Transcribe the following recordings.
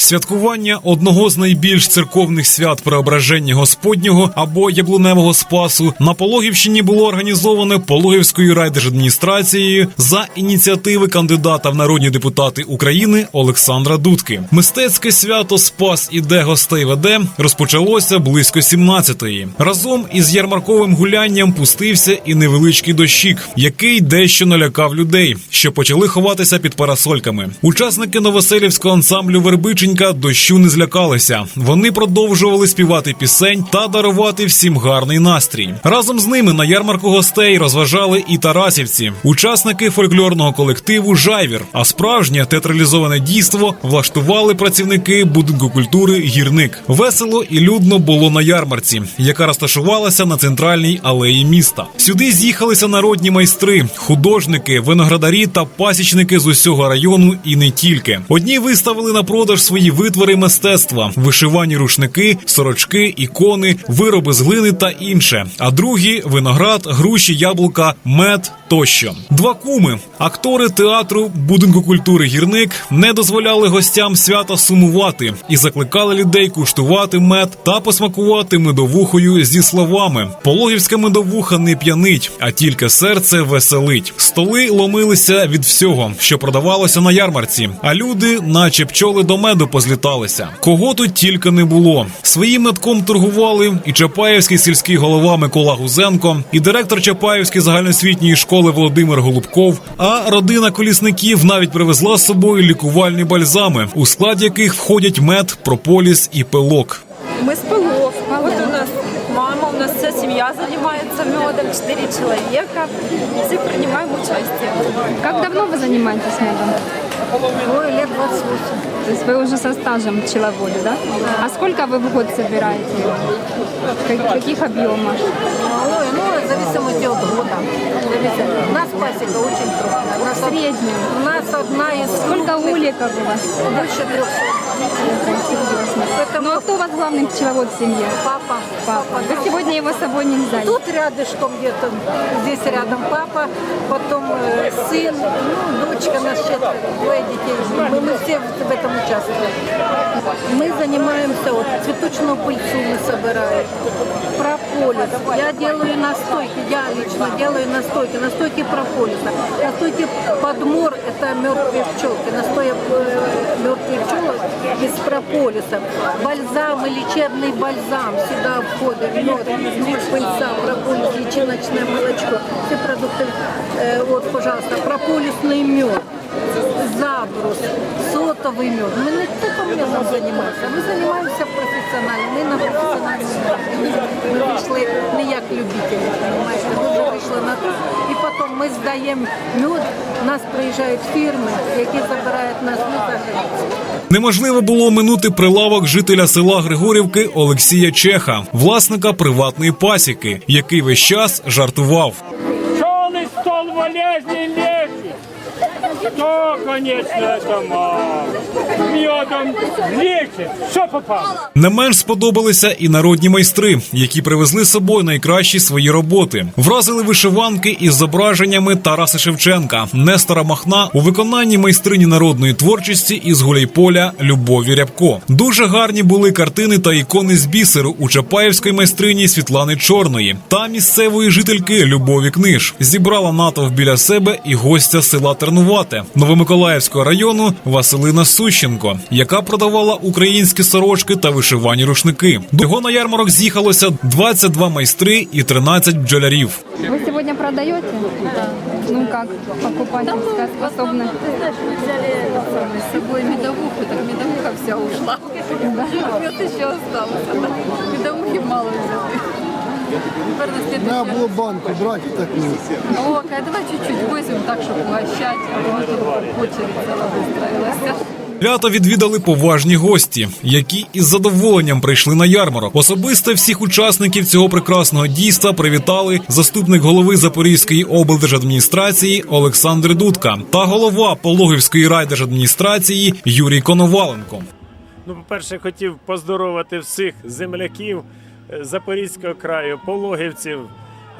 Святкування одного з найбільш церковних свят преображення Господнього або яблуневого спасу на Пологівщині було організоване Пологівською райдержадміністрацією за ініціативи кандидата в народні депутати України Олександра Дудки. Мистецьке свято Спас іде гостей веде розпочалося близько 17-ї. Разом із ярмарковим гулянням пустився і невеличкий дощик, який дещо налякав людей, що почали ховатися під парасольками. Учасники новоселівського ансамблю Вербиченька дощу не злякалися. Вони продовжували співати пісень та дарувати всім гарний настрій. Разом з ними на ярмарку гостей розважали і тарасівці, учасники фольклорного колективу Жайвір. А справжнє театралізоване дійство влаштували працівники будинку культури Гірник. Весело і людно було на ярмарці, яка розташувалася на центральній алеї міста. Сюди з'їхалися народні майстри, художники, виноградарі та пасічники з усього району і не тільки. Одні виставили на продаж свої витвори мистецтва, вишивані рушники, сорочки, ікони, вироби з глини та інше. А другі виноград, груші, яблука, мед тощо. Два куми, актори театру будинку культури гірник, не дозволяли гостям свята сумувати і закликали людей куштувати мед та посмакувати медовухою зі словами: Пологівська медовуха не п'янить, а тільки серце веселить. Столи ломилися від всього, що продавалося на ярмарці, а люди, наче пчоли до меду, позліталися. Кого тут тільки не було. Своїм медком торгували і Чапаєвський сільський голова Микола Гузенко, і директор Чапаєвської загальноосвітньої школи Володимир Голубков. А родина колісників навіть привезла з собою лікувальні бальзами, у склад яких входять мед, прополіс і пилок. Мы с Пылов. Вот у нас мама, у нас вся семья занимается медом, четыре человека. Все принимаем участие. Как давно вы занимаетесь медом? Ой, лет 28. То есть вы уже со стажем пчеловода, да? А сколько вы в год собираете? Как- каких объемов? Ой, ну, в зависимости от года. У нас пасека очень крупная. У нас, В среднем. у нас одна из Сколько уликов у вас? больше 300. Ну а кто у вас главный пчеловод в семье? Папа. Папа. Вы сегодня его с собой не взяли? Тут рядышком где-то, здесь рядом папа, потом э, сын, ну, дочка наша, четверо, двое детей. Мы, мы все в в этом участвуем. Мы занимаемся, вот, цветочную пыльцу мы собираем, прополис. Я делаю настойки, я лично делаю настойки, настойки прополиса. Настойки подмор, это мертвые пчелки, из прополиса. Бальзам и лечебный бальзам сюда входит, мед, мед, пыльца, прополис, личиночное молочко. Все продукты, э, вот, пожалуйста, прополисный мед забрус, сотовый мед. Мы не только медом занимаемся, мы занимаемся профессионально. Мы на профессиональному рівні. Ми вийшли не як любителі, ми здаємо мед, нас приїжджають фірми, які забирають нас ну. Неможливо було минути прилавок жителя села Григорівки Олексія Чеха, власника приватної пасіки, який весь час жартував. Черный стол болезней лечит. Что, конечно, это мало. Медом лечит. Что попало? Не менш сподобалися і народні майстри, які привезли з собою найкращі свої роботи. Вразили вишиванки із зображеннями Тараса Шевченка, Нестора Махна у виконанні майстрині народної творчості із Гуляйполя Любові Рябко. Дуже гарні були картини та ікони з бісеру у Чапаєвської майстрині Світлани Чорної та місцевої жительки Любові Книж. Зібрала натовп біля себе і гостя села Тернувате Новомиколаївського району Василина Сущенко, яка продавала українські сорочки та вишивані рушники. До його на ярмарок з'їхалося 22 майстри і 13 бджолярів. Вы сегодня продаете? Да. Ну как, покупательская способность? Ты знаешь, мы взяли с собой медовуху, так медовуха вся ушла. Мед еще остался. да. Медовухи мало взяли. Теперь на було банку брати і так ні. О, а давай чуть-чуть возьмем так, чтобы угощать. А то очередь целая выстроилась. Свято відвідали поважні гості, які із задоволенням прийшли на ярмарок. Особисто всіх учасників цього прекрасного дійства привітали заступник голови Запорізької облдержадміністрації Олександр Дудка та голова Пологівської райдержадміністрації Юрій Коноваленко. Ну, по-перше, хотів поздоровити всіх земляків Запорізького краю, пологівців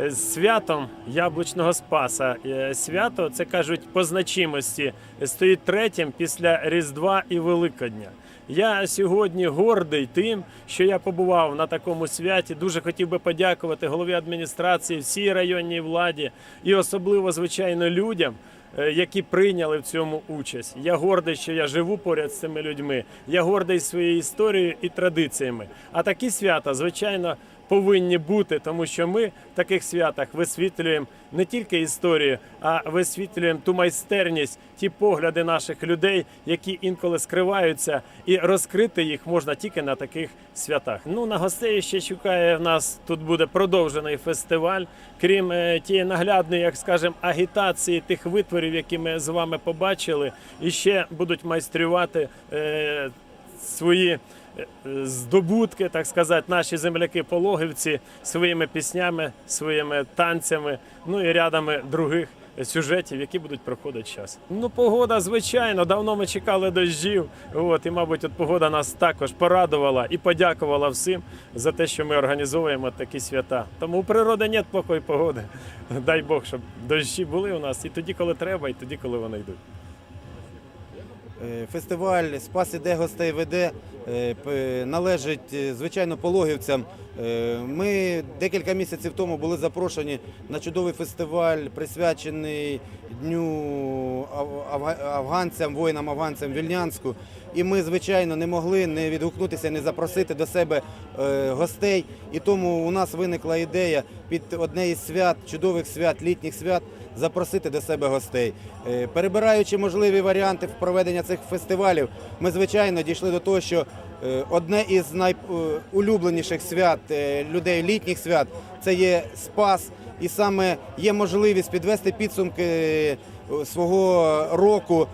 е, з святом Яблучного Спаса. Е, Свято, це кажуть, по значимості стоїть третім після Різдва і Великодня. Я сьогодні гордий тим, що я побував на такому святі. Дуже хотів би подякувати голові адміністрації, всій районній владі і особливо, звичайно, людям. Е, Які прийняли в цьому участь. Я гордий, що я живу поряд з цими людьми. Я гордий своєю історією і традиціями. А такі свята, звичайно, повинні бути, тому що ми в таких святах висвітлюємо не тільки історію, а висвітлюємо ту майстерність, ті погляди наших людей, які інколи скриваються, і розкрити їх можна тільки на таких святах. Ну на гостей ще чекає в нас тут буде продовжений фестиваль, крім е, тієї наглядної, як скажемо, агітації тих витворів, які ми з вами побачили, і ще будуть майструвати е, свої здобутки, так сказати, наші земляки пологівці своїми піснями, своїми танцями, ну і рядами других сюжетів, які будуть проходити час. Ну, погода, звичайно, давно ми чекали дощів. От, і, мабуть, от погода нас також порадувала і подякувала всім за те, що ми організовуємо такі свята. Тому у природи нет плохої погоди. Дай Бог, щоб дощі були у нас і тоді, коли треба, і тоді, коли вони йдуть. Е, Фестиваль Спас іде гостей веде е, належить е, звичайно пологівцям. Ми декілька місяців тому були запрошені на чудовий фестиваль, присвячений дню афганцям, воїнам афганцям Вільнянську. І ми, звичайно, не могли не відгукнутися, не запросити до себе гостей. І тому у нас виникла ідея під одне із свят, чудових свят, літніх свят, запросити до себе гостей. Е, Перебираючи можливі варіанти проведення цих фестивалів, ми звичайно дійшли до того, що е, одне із найулюбленіших свят е, людей літніх свят це є Спас, і саме є можливість підвести підсумки свого року,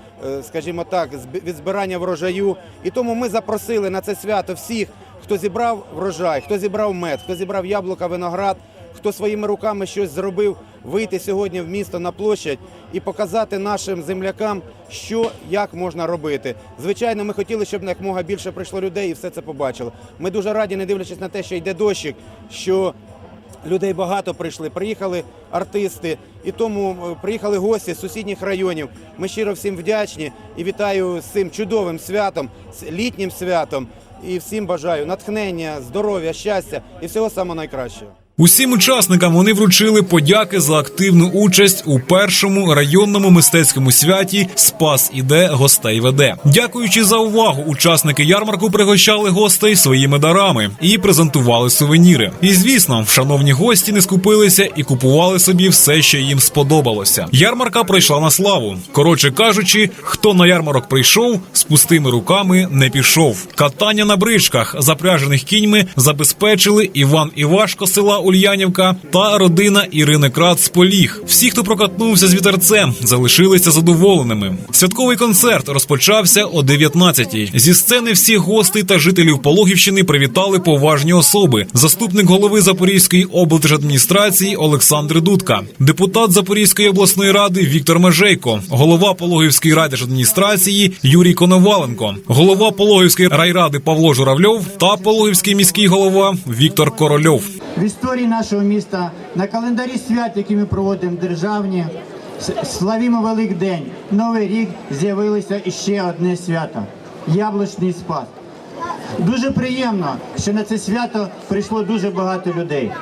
скажімо так, від збирання врожаю. І тому ми запросили на це свято всіх, хто зібрав врожай, хто зібрав мед, хто зібрав яблука, виноград, хто своїми руками щось зробив, вийти сьогодні в місто на площадь і показати нашим землякам, що як можна робити. Звичайно, ми хотіли, щоб якомога більше прийшло людей і все це побачило. Ми дуже раді, не дивлячись на те, що йде дощик, що Людей багато прийшли, приїхали артисти, і тому е, приїхали гості з сусідніх районів. Ми щиро всім вдячні і вітаю з цим чудовим святом, з літнім святом. І всім бажаю натхнення, здоров'я, щастя і всього самого найкращого. Усім учасникам вони вручили подяки за активну участь у першому районному мистецькому святі Спас іде гостей веде. Дякуючи за увагу, учасники ярмарку пригощали гостей своїми дарами і презентували сувеніри. І звісно, шановні гості не скупилися і купували собі все, що їм сподобалося. Ярмарка пройшла на славу. Коротше кажучи, хто на ярмарок прийшов, з пустими руками не пішов. Катання на бричках, запряжених кіньми, забезпечили Іван Івашко села Ульянівка та родина Ірини Крат з Поліг. Всі, хто прокатнувся з вітерцем, залишилися задоволеними. Святковий концерт розпочався о 19-й. Зі сцени всіх гостей та жителів Пологівщини привітали поважні особи. Заступник голови Запорізької облдержадміністрації Олександр Дудка, депутат Запорізької обласної ради Віктор Межейко, голова Пологівської райдержадміністрації Юрій Коноваленко, голова Пологівської райради Павло Журавльов та Пологівський міський голова Віктор Корольов. В історії нашого міста на календарі свят, які ми проводимо державні, славімо Великдень, Новий рік з'явилося іще одне свято Яблучний спас. Дуже приємно, що на це свято прийшло дуже багато людей.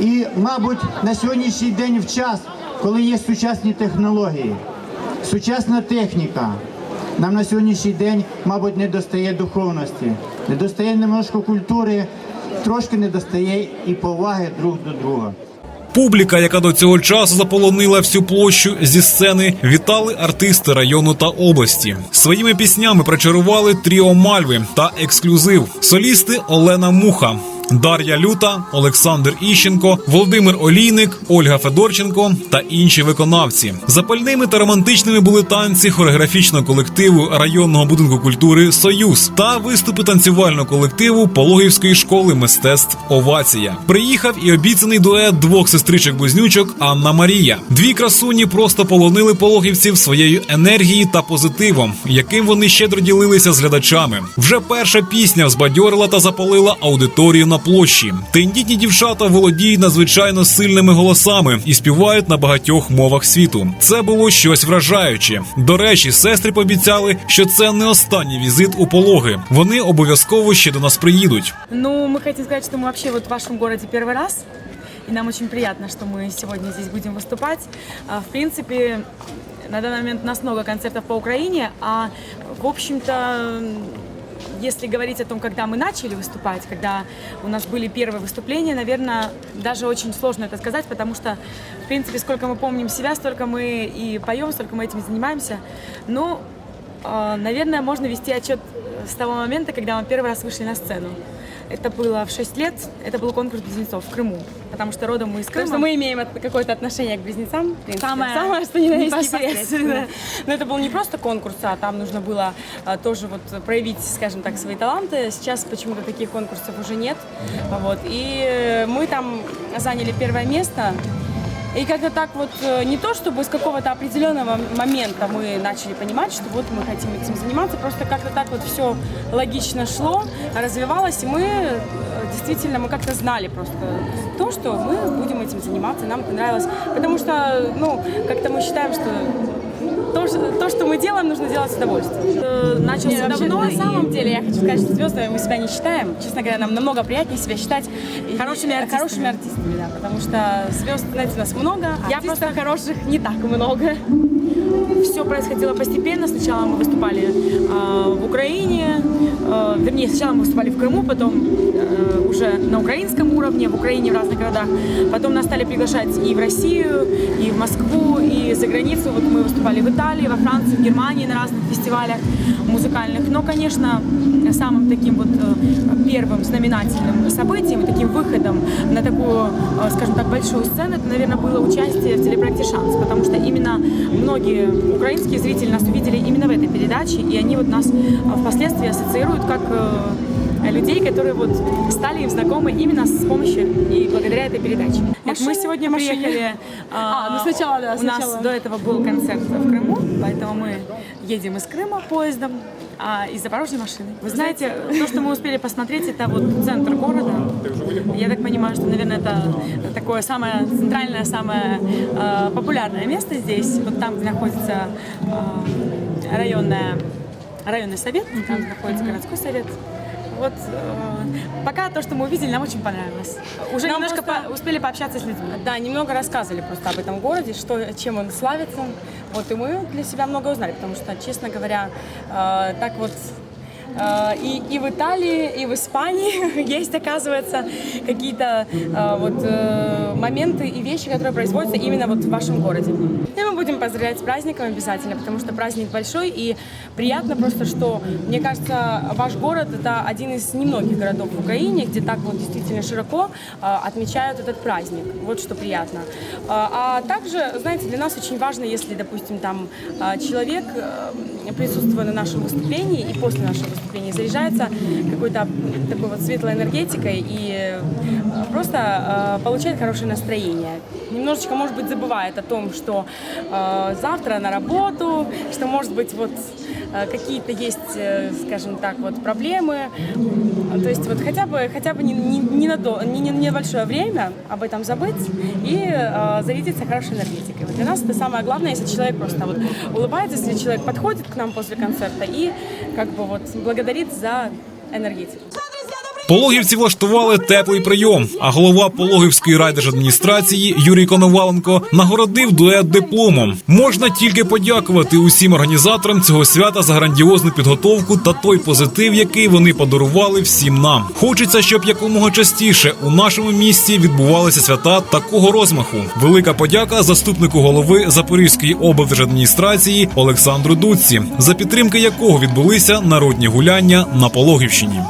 І, мабуть, на сьогоднішній день в час, коли є сучасні технології, сучасна техніка, нам на сьогоднішній день, мабуть, не достає духовності, не достає немножко культури, трошки не достає і поваги друг до друга. Публіка, яка до цього часу заполонила всю площу зі сцени, вітали артисти району та області. Своїми піснями причарували тріо Мальви та ексклюзив. Солісти Олена Муха. Дар'я Люта, Олександр Іщенко, Володимир Олійник, Ольга Федорченко та інші виконавці. Запальними та романтичними були танці хореографічного колективу районного будинку культури Союз та виступи танцювального колективу Пологівської школи мистецтв Овація. Приїхав і обіцяний дует двох сестричок близнючок Анна Марія. Дві красуні просто полонили пологівців своєю енергією та позитивом, яким вони щедро ділилися з глядачами. Вже перша пісня взбадьорила та запалила аудиторію на площі. Тендітні дівчата володіють надзвичайно сильними голосами і співають на багатьох мовах світу. Це було щось вражаюче. До речі, сестри пообіцяли, що це не останній візит у пологи. Вони обов'язково ще до нас приїдуть. Ну, мы хотим сказать, что мы вообще вот в вашем городе первый раз. И нам очень приятно, что мы сегодня здесь будем выступать. А, В принципе, на данный момент у нас много концертов по Украине, а в общем-то, если говорить о том, когда мы начали выступать, когда у нас были первые выступления, наверное, даже очень сложно это сказать, потому что, в принципе, сколько мы помним себя, столько мы и поем, столько мы этим занимаемся. Ну, а, наверное, можно вести отчет с того момента, когда мы первый раз вышли на сцену. Это было в 6 лет, это был конкурс близнецов в Крыму, потому что родом мы из Потому Крыма. что мы имеем от- какое-то отношение к близнецам. в принципе. Самое Самое что ни на есть непосредственно. непосредственно. Но это был не просто конкурс, а там нужно было а, тоже вот проявить, скажем так, свои таланты. Сейчас почему-то таких конкурсов уже нет. Вот. И э, мы там заняли первое место. И как-то так вот, э, не то чтобы с какого-то определенного момента мы начали понимать, что вот мы хотим этим заниматься, просто как-то так вот все логично шло, развивалось, и мы э, действительно, мы как-то знали просто то, что мы будем этим заниматься, нам это нравилось. Потому что, ну, как-то мы считаем, что то, что, то, что мы делаем, нужно делать с удовольствием. Э, Начался Нет, вообще, давно, на и- самом деле, я хочу сказать, что звездами мы себя не считаем. Честно говоря, нам намного приятнее себя считать Хорошими артистами. хорошими артистами, да, потому что звезд, знаете, у нас много, а Я артистов просто- хороших не так много. все происходило постепенно. Сначала мы выступали э, в Украине, э, вернее, сначала мы выступали в Крыму, потом э, уже на украинском уровне, в Украине, в разных городах. Потом нас стали приглашать и в Россию, и в Москву, и за границу. Вот мы выступали в Италии, во Франции, в Германии на разных фестивалях музыкальных. Но, конечно, самым таким вот э, первым знаменательным событием, таким выходом на такую, э, скажем так, большую сцену, это, наверное, было участие в телепроекте «Шанс», потому что именно многие украинские зрители нас увидели именно в этой передаче, и они вот нас э, впоследствии ассоциируют как э, людей, которые вот стали им знакомы именно с помощью и благодаря этой передаче. Вот мы Машины, сегодня машины. приехали. А, ну сначала, да, У нас сначала. до этого был концерт в Крыму, поэтому мы едем из Крыма поездом, а из Запорожья машиной. Вы знаете, то, что мы успели посмотреть, это вот центр города. Я так понимаю, что, наверное, это такое самое центральное, самое э, популярное место здесь. Вот там, где находится э, районная, районный совет, там где находится городской совет. Вот э, пока то, что мы увидели, нам очень понравилось. Уже Нам немножко просто- по- успели пообщаться с людьми. Да, немного рассказывали просто об этом городе, что, чем он славится. Вот, и мы для себя много узнали, потому что, честно говоря, э, так вот э, и, и в Италии, и в Испании есть, оказывается, какие-то э, вот э, моменты и вещи, которые производятся именно вот в вашем городе. И мы будем поздравлять с праздником обязательно, потому что праздник большой и приятно просто, что, мне кажется, ваш город это один из немногих городов в Украине, где так вот действительно широко э, отмечают этот праздник. Вот что приятно. А, а также, знаете, для нас очень важно, если, допустим, там э, человек, э, присутствуя на нашем выступлении и после нашего выступления, заряжается какой-то такой вот светлой энергетикой и э, просто э, получает хорошее настроение. Немножечко, может быть, забывает о том, что э, завтра на работу, что, может быть, вот э, какие-то есть, э, скажем так, вот проблемы. То есть вот хотя бы, хотя бы не, не, не на до- не- не- небольшое время об этом забыть и э, зарядиться хорошей энергетикой. Вот для нас это самое главное, если человек просто вот улыбается, если человек подходит к нам после концерта и как бы вот благодарит за энергетику. Пологівці влаштували теплий прийом. А голова Пологівської райдержадміністрації Юрій Коноваленко нагородив дует дипломом. Можна тільки подякувати усім організаторам цього свята за грандіозну підготовку та той позитив, який вони подарували всім нам. Хочеться, щоб якомога частіше у нашому місті відбувалися свята такого розмаху. Велика подяка заступнику голови Запорізької облдержадміністрації Олександру Дуцці, за підтримки якого відбулися народні гуляння на Пологівщині.